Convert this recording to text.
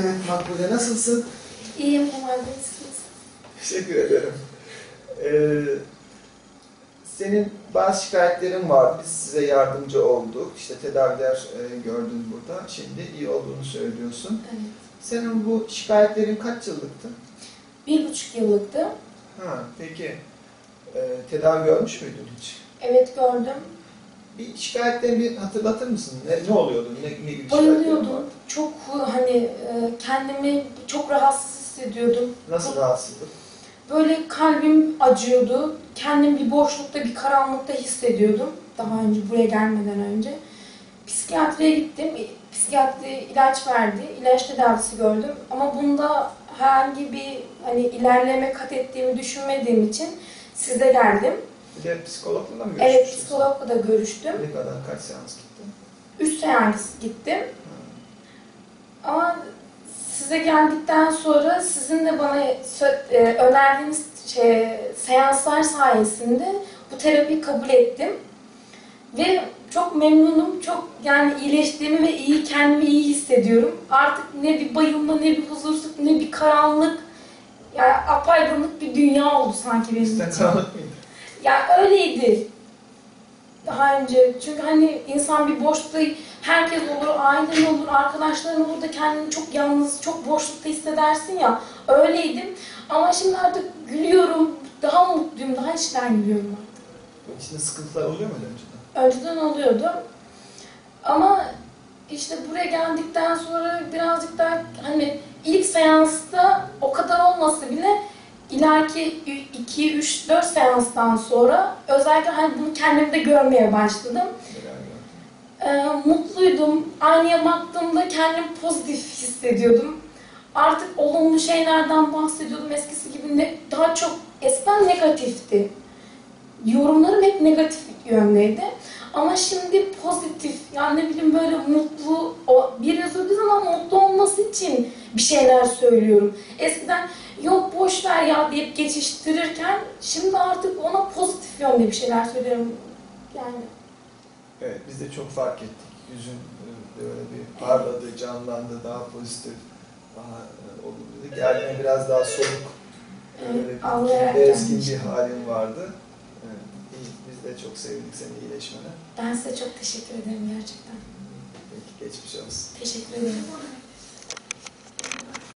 Evet Makbule nasılsın? İyiyim Bey, siz? Teşekkür ederim. Ee, senin bazı şikayetlerin vardı. Biz size yardımcı olduk. İşte tedaviler e, gördün burada. Şimdi iyi olduğunu söylüyorsun. Evet. Senin bu şikayetlerin kaç yıllıktı? Bir buçuk yıllıktı. Ha, peki. Ee, tedavi görmüş müydün hiç? Evet gördüm. Bir şikayetlerini bir hatırlatır mısın? Ne, ne oluyordu? Ne, ne gibi Bayılıyordum. vardı? Çok hani e, kendimi çok rahatsız hissediyordum. Nasıl rahatsızlık? Böyle kalbim acıyordu. Kendimi bir boşlukta, bir karanlıkta hissediyordum. Daha önce buraya gelmeden önce. Psikiyatriye gittim. Psikiyatri ilaç verdi. İlaç tedavisi gördüm. Ama bunda herhangi bir hani ilerleme kat ettiğimi düşünmediğim için size geldim. Bir de psikologla mı Evet, görüşmüştün? psikologla da görüştüm. Ne kadar kaç seans gittin? Üç seans gittim. Ama size geldikten sonra sizin de bana e, önerdiğiniz şey, seanslar sayesinde bu terapiyi kabul ettim. Ve çok memnunum. Çok yani iyileştiğimi ve iyi kendimi iyi hissediyorum. Artık ne bir bayılma, ne bir huzursuzluk, ne bir karanlık. Yani apaydınlık bir dünya oldu sanki benim Sen için. karanlık mıydı? Ya öyleydi. Daha önce. Çünkü hani insan bir boşlukta herkes olur, ailen olur, arkadaşların olur da kendini çok yalnız, çok boşlukta hissedersin ya. Öyleydim. Ama şimdi artık gülüyorum, daha mutluyum, daha içten gülüyorum artık. İçinde sıkıntılar oluyor muydu önceden? Önceden oluyordu. Ama işte buraya geldikten sonra birazcık daha hani ilk seansta o kadar olmasa bile ileriki 2, 3, 4 seanstan sonra özellikle hani bunu kendimde görmeye başladım. Ee, mutluydum. Aynaya baktığımda kendimi pozitif hissediyordum. Artık olumlu şeylerden bahsediyordum. Eskisi gibi ne, daha çok eskiden negatifti. Yorumlarım hep negatif yöndeydi. Ama şimdi pozitif, yani ne bileyim böyle mutlu, o, bir söylediği zaman mutlu olması için bir şeyler söylüyorum. Eskiden yok boş ver ya deyip geçiştirirken şimdi artık ona pozitif yönde bir şeyler söylüyorum. Yani Evet, biz de çok fark ettik. Yüzün e, böyle bir parladı, canlandı, daha pozitif, daha e, olumlu. Geldiğinde biraz daha soluk, böyle Evet, ağlayarak bir gelmiştim. bir halin vardı. Evet, iyi, biz de çok sevdik senin iyileşmene. ben size çok teşekkür ederim gerçekten. Peki, geçmiş olsun. Teşekkür ederim.